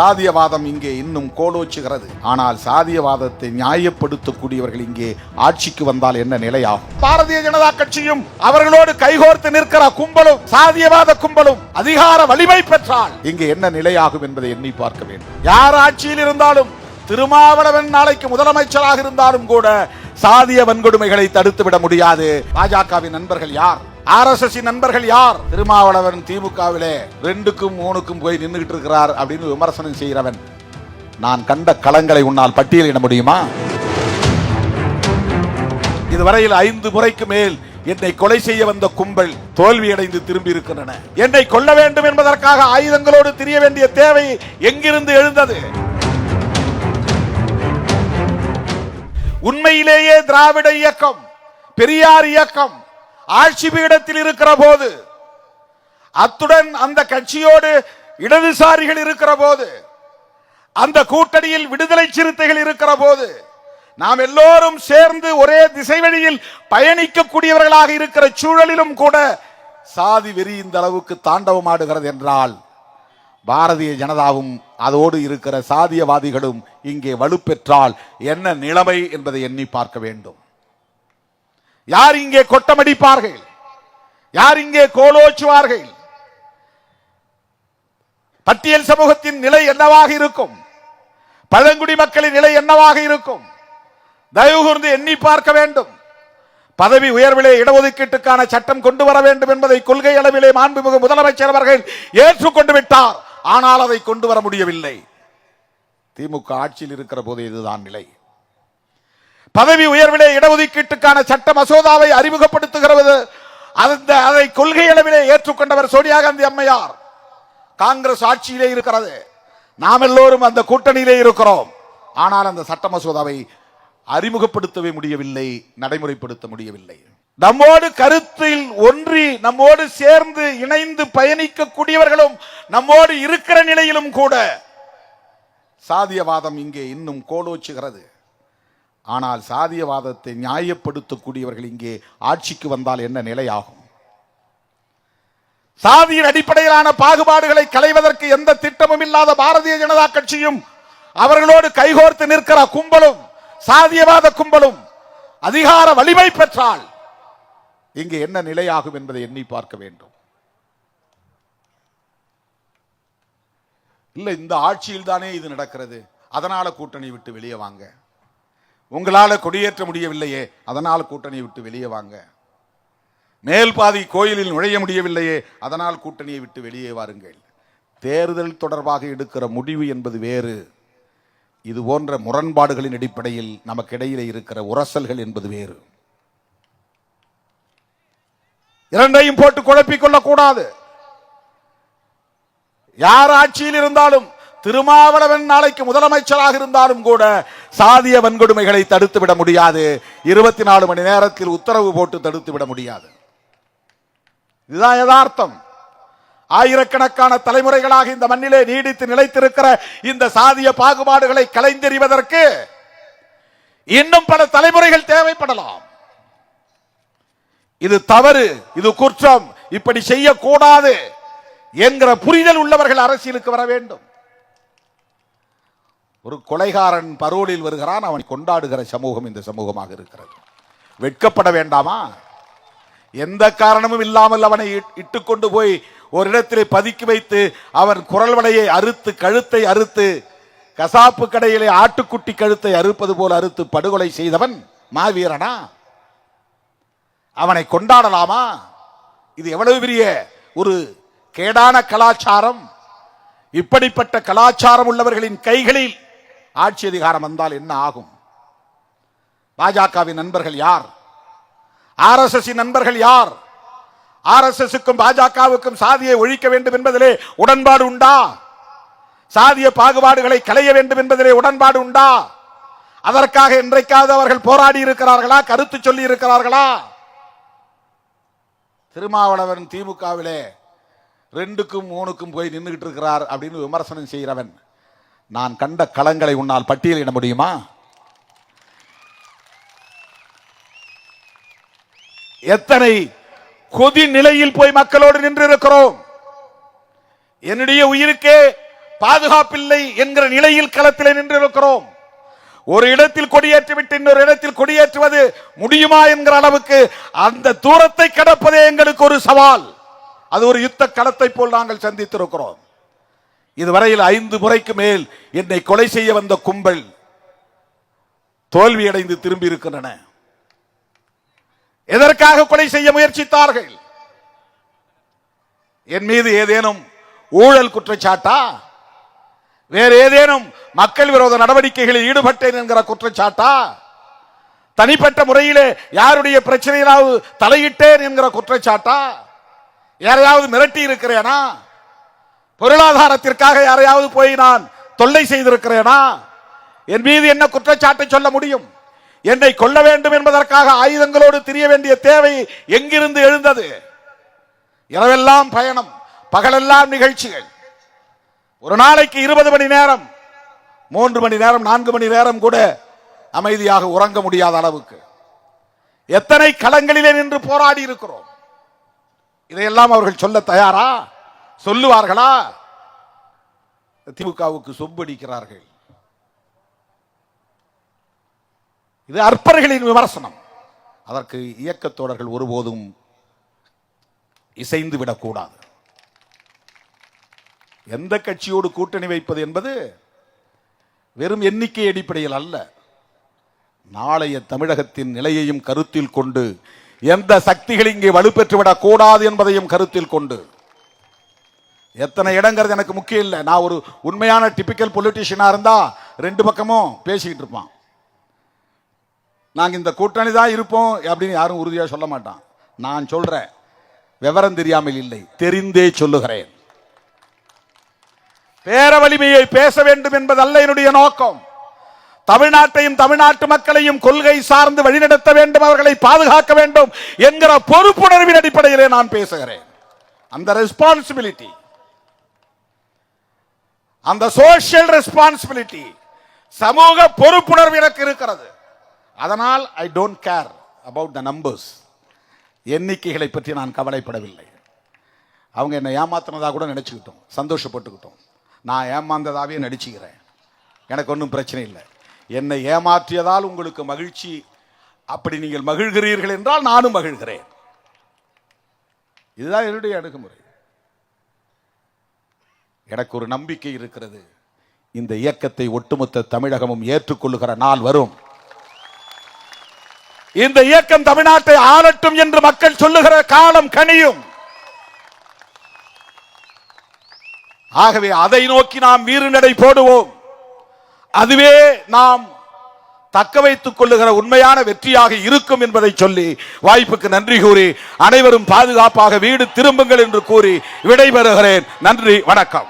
சாதியவாதம் இங்கே இன்னும் கோலோச்சுகிறது. ஆனால் சாதியவாதத்தை நியாயப்படுத்தக்கூடியவர்கள் இங்கே ஆட்சிக்கு வந்தால் என்ன நிலையாகும்? பாரதிய ஜனதா கட்சியும் அவர்களோடு கைகோர்த்து நிற்கிற கும்பலும் சாதியவாத கும்பலும் அதிகார வலிமை பெற்றால் இங்கே என்ன நிலையாகும் என்பதை எண்ணி பார்க்க வேண்டும். யார் ஆட்சியில் இருந்தாலும் திருமாவளவன் நாளைக்கு முதலமைச்சராக இருந்தாலும் கூட சாதிய வன்கொடுமைகளை தடுத்து விட முடியாது. பாஜகவின் நண்பர்கள் யார்? ஆர்எஸ்எஸ் நண்பர்கள் யார்? திருமாவளவன் திமுகவிலே ரெண்டுக்கும் மூணுக்கும் போய் நின்றுகிட்டு இருக்கிறார் அப்படின்னு விமர்சனம் செய்கிறவன். நான் கண்ட களங்களை உன்னால் பட்டியலிட முடியுமா? இதுவரையில் ஐந்து முறைக்கு மேல் என்னை கொலை செய்ய வந்த கும்பல் தோல்வியடைந்து திரும்பி இருக்கின்றன. என்னை கொல்ல வேண்டும் என்பதற்காக ஆயுதங்களோடு திரிய வேண்டிய தேவை எங்கிருந்து எழுந்தது? உண்மையிலேயே திராவிட இயக்கம் பெரியார் இயக்கம் ஆட்சி பீடத்தில் இருக்கிற போது அத்துடன் அந்த கட்சியோடு இடதுசாரிகள் இருக்கிற போது அந்த கூட்டணியில் விடுதலை சிறுத்தைகள் இருக்கிற போது நாம் எல்லோரும் சேர்ந்து ஒரே திசை வழியில் பயணிக்கக்கூடியவர்களாக இருக்கிற சூழலிலும் கூட சாதி வெறி இந்த அளவுக்கு தாண்டவமாடுகிறது என்றால் பாரதிய ஜனதாவும் அதோடு இருக்கிற சாதியவாதிகளும் இங்கே வலுப்பெற்றால் என்ன நிலைமை என்பதை எண்ணி பார்க்க வேண்டும். யார் இங்கே கொட்டமடிப்பார்கள்? யார் இங்கே கோலோச்சுவார்கள்? பட்டியல் சமூகத்தின் நிலை என்னவாக இருக்கும்? பழங்குடி மக்களின் நிலை என்னவாக இருக்கும்? தயவு கூர்ந்து எண்ணி பார்க்க வேண்டும். பதவி உயர்விலே இடஒதுக்கீட்டுக்கான சட்டம் கொண்டு வர வேண்டும் என்பதை கொள்கை அளவிலே மாண்புமிகு முதலமைச்சர் அவர்கள் ஏற்றுக்கொண்டு விட்டார். ஆனால் அதை கொண்டு வர முடியவில்லை. திமுக ஆட்சியில் இருக்கிற போது இதுதான் நிலை. பதவி உயர்விலே இடஒதுக்கீட்டுக்கான சட்ட மசோதாவை அறிமுகப்படுத்துகிறது. அந்த அதை கொள்கை அளவிலே ஏற்றுக்கொண்டவர் சோனியா காந்தி அம்மையார். காங்கிரஸ் ஆட்சியிலே இருக்கிறது. நாம் எல்லோரும் அந்த கூட்டணியிலே இருக்கிறோம். ஆனால் அந்த சட்ட மசோதாவை அறிமுகப்படுத்தவே முடியவில்லை நடைமுறைப்படுத்த முடியவில்லை. நம்மோடு கருத்தில் ஒன்றி நம்மோடு சேர்ந்து இணைந்து பயணிக்கக்கூடியவர்களும் நம்மோடு இருக்கிற நிலையிலும் கூட சாதியவாதம் இங்கே இன்னும் கோலோச்சுகிறது. ஆனால் சாதியவாதத்தை நியாயப்படுத்தக்கூடியவர்கள் இங்கே ஆட்சிக்கு வந்தால் என்ன நிலையாகும்? சாதியின் அடிப்படையிலான பாகுபாடுகளை களைவதற்கு எந்த திட்டமும் இல்லாத பாரதிய ஜனதா கட்சியும் அவர்களோடு கைகோர்த்து நிற்கிற கும்பலும் சாதியவாத கும்பலும் அதிகார வலிமை பெற்றால் இங்கே என்ன நிலையாகும் என்பதை எண்ணி பார்க்க வேண்டும். இல்ல இந்த ஆட்சியில் தானே இது நடக்கிறது. அதனால கூட்டணி விட்டு வெளியே வாங்க. உங்களால் கொடியேற்ற முடியவில்லையே அதனால் கூட்டணியை விட்டு வெளியே வாங்க. மேல் பாதி கோயிலில் நுழைய முடியவில்லையே அதனால் கூட்டணியை விட்டு வெளியே வாருங்கள். தேர்தல் தொடர்பாக எடுக்கிற முடிவு என்பது வேறு. இது போன்ற முரண்பாடுகளின் அடிப்படையில் நமக்கு இடையிலே இருக்கிற உரசல்கள் என்பது வேறு. இரண்டையும் போட்டு குழப்பிக் கொள்ளக்கூடாது. யார் ஆட்சியில் இருந்தாலும் திருமாவளவன் நாளைக்கு முதலமைச்சராக இருந்தாலும் கூட சாதிய வன்கொடுமைகளை தடுத்து விட முடியாது. இருபத்தி நாலு மணி நேரத்தில் உத்தரவு போட்டு தடுத்து விட முடியாது. இதுதான் யதார்த்தம். ஆயிரக்கணக்கான தலைமுறைகளாக இந்த மண்ணிலே நீடித்து நிலைத்திருக்கிற இந்த சாதிய பாகுபாடுகளை கலைந்தெறிவதற்கு இன்னும் பல தலைமுறைகள் தேவைப்படலாம். இது தவறு இது குற்றம். இப்படி செய்யக்கூடாது என்கிற புரிதல் உள்ளவர்கள் அரசியலுக்கு வர வேண்டும். ஒரு கொலைகாரன் பரோலில் வருகிறான் அவன் கொண்டாடுகிற சமூகம் இந்த சமூகமாக இருக்கிறது. வெட்கப்பட வேண்டாமா? எந்த காரணமும் இல்லாமல் அவனை இட்- இட்டுக்கொண்டு போய் ஒரு இடத்திலே பதுக்கி வைத்து அவன் குரல் வலையை அறுத்து கழுத்தை அறுத்து கசாப்பு கடையிலே ஆட்டுக்குட்டி கழுத்தை அறுப்பது போல் அறுத்து படுகொலை செய்தவன் மாவீரனா? அவனை கொண்டாடலாமா? இது எவ்வளவு பெரிய ஒரு கேடான கலாச்சாரம். இப்படிப்பட்ட கலாச்சாரம் உள்ளவர்களின் கைகளில் ஆட்சி அதிகாரம் வந்தால் என்ன ஆகும்? பாஜகவின் நண்பர்கள் யார்? ஆர்எஸ்எஸ் நண்பர்கள் யார்? ஆர்எஸ்எஸ்க்கும் பாஜகவுக்கும் சாதியை ஒழிக்க வேண்டும் என்பதிலே உடன்பாடு உண்டா? சாதிய பாகுபாடுகளை களைய வேண்டும் என்பதிலே உடன்பாடு உண்டா? அதற்காக இன்றைக்காவது அவர்கள் போராடி இருக்கிறார்களா? கருத்து சொல்லி இருக்கிறார்களா? திருமாவளவன் திமுகவிலே ரெண்டுக்கும் மூணுக்கும் போய் நின்றுகிட்டு இருக்கிறார் அப்படின்னு விமர்சனம் செய்கிறவன். நான் கண்ட களங்களை உன்னால் பட்டியலிட முடியுமா? எத்தனை கொதி நிலையில் போய் மக்களோடு நின்று இருக்கிறோம் என்னுடைய உயிருக்கே பாதுகாப்பில்லை என்கிற நிலையில் களத்தில் நின்றிருக்கிறோம். ஒரு இடத்தில் கொடியேற்றிவிட்டு இன்னொரு இடத்தில் கொடியேற்றுவது முடியுமா என்கிற அளவுக்கு அந்த தூரத்தை கடப்பதே எங்களுக்கு ஒரு சவால். அது ஒரு யுத்த களத்தை போல் நாங்கள் சந்தித்திருக்கிறோம். இதுவரையில் ஐந்து முறைக்கு மேல் என்னை கொலை செய்ய வந்த கும்பல் தோல்வியடைந்து திரும்பி இருக்கின்றன எதற்காக கொலை செய்ய முயற்சித்தார்கள்? என் மீது ஏதேனும் ஊழல் குற்றச்சாட்டா? வேறு ஏதேனும் மக்கள் விரோத நடவடிக்கைகளில் ஈடுபட்டேன் என்கிற குற்றச்சாட்டா? தனிப்பட்ட முறையிலே யாருடைய பிரச்சனையிலாவது தலையிட்டேன் என்கிற குற்றச்சாட்டா? யாரையாவது மிரட்டி இருக்கிறேனா பொருளாதாரத்திற்காக யாரையாவது போய் நான் தொல்லை செய்திருக்கிறேனா? என் மீது என்ன குற்றச்சாட்டை சொல்ல முடியும்? என்னை கொல்ல வேண்டும் என்பதற்காக ஆயுதங்களோடு தெரிய வேண்டிய தேவை எங்கிருந்து எழுந்தது? இரவெல்லாம் பயணம் பகலெல்லாம் நிகழ்ச்சிகள். ஒரு நாளைக்கு இருபது மணி நேரம் மூன்று மணி நேரம் நான்கு மணி நேரம் கூட அமைதியாக உறங்க முடியாத அளவுக்கு. எத்தனை களங்களிலே நின்று போராடி இருக்கிறோம்? இதையெல்லாம் அவர்கள் சொல்ல தயாரா? சொல்லுவார்களா? திமுகவுக்கு சொம்படிக்கிறார்கள். இது அற்பர்களின் விமர்சனம். அதற்கு இயக்கத்தோடர்கள் ஒருபோதும் இசைந்து விடக்கூடாது. எந்த கட்சியோடு கூட்டணி வைப்பது என்பது வெறும் எண்ணிக்கை அடிப்படையில் அல்ல. நாளைய தமிழகத்தின் நிலையையும் கருத்தில் கொண்டு எந்த சக்திகள் இங்கே வலுப்பெற்றுவிடக் கூடாது என்பதையும் கருத்தில் கொண்டு எத்தனை இடங்கிறது எனக்கு முக்கியம் இல்லை. நான் ஒரு உண்மையான டிபிக்கல் பொலிட்டிஷியனாக இருந்தால் ரெண்டு பக்கமும் பேசிக்கிட்டு இருப்பான். நாங்கள் இந்த கூட்டணி தான் இருப்போம் அப்படின்னு யாரும் உறுதியாக சொல்ல மாட்டான். நான் சொல்கிறேன் விவரம் தெரியாமல் இல்லை. தெரிந்தே சொல்லுகிறேன். பேர வலிமையை பேச வேண்டும் என்பதல்ல என்னுடைய நோக்கம். தமிழ்நாட்டையும் தமிழ்நாட்டு மக்களையும் கொள்கை சார்ந்து வழிநடத்த வேண்டும் அவர்களை பாதுகாக்க வேண்டும் என்கிற பொறுப்புணர்வின் அடிப்படையிலே நான் பேசுகிறேன். அந்த ரெஸ்பான்சிபிலிட்டி அந்த சோஷியல் ரெஸ்பான்சிபிலிட்டி சமூக பொறுப்புணர்வு எனக்கு இருக்கிறது. அதனால் I don't care about the numbers எண்ணிக்கைகளை பற்றி நான் கவலைப்படவில்லை. அவங்க என்னை ஏமாத்தினதாக கூட நினச்சிக்கிட்டோம். சந்தோஷப்பட்டுக்கிட்டோம். நான் ஏமாந்ததாகவே நடிச்சுக்கிறேன். எனக்கு ஒன்றும் பிரச்சனை இல்லை. என்னை ஏமாற்றியதால் உங்களுக்கு மகிழ்ச்சி. அப்படி நீங்கள் மகிழ்கிறீர்கள் என்றால் நானும் மகிழ்கிறேன். இதுதான் என்னுடைய அணுகுமுறை. எனக்கு ஒரு நம்பிக்கை இருக்கிறது. இந்த இயக்கத்தை ஒட்டுமொத்த தமிழகமும் ஏற்றுக்கொள்ளுகிற நாள் வரும். இந்த இயக்கம் தமிழ்நாட்டை ஆளட்டும் என்று மக்கள் சொல்லுகிற காலம் கனியும். ஆகவே அதை நோக்கி நாம் வீறுநடை போடுவோம். அதுவே நாம் தக்க வைத்துக் கொள்ளுகிற உண்மையான வெற்றியாக இருக்கும் என்பதை சொல்லி வாய்ப்புக்கு நன்றி கூறி அனைவரும் பாதுகாப்பாக வீடு திரும்புங்கள் என்று கூறி விடைபெறுகிறேன். நன்றி வணக்கம்.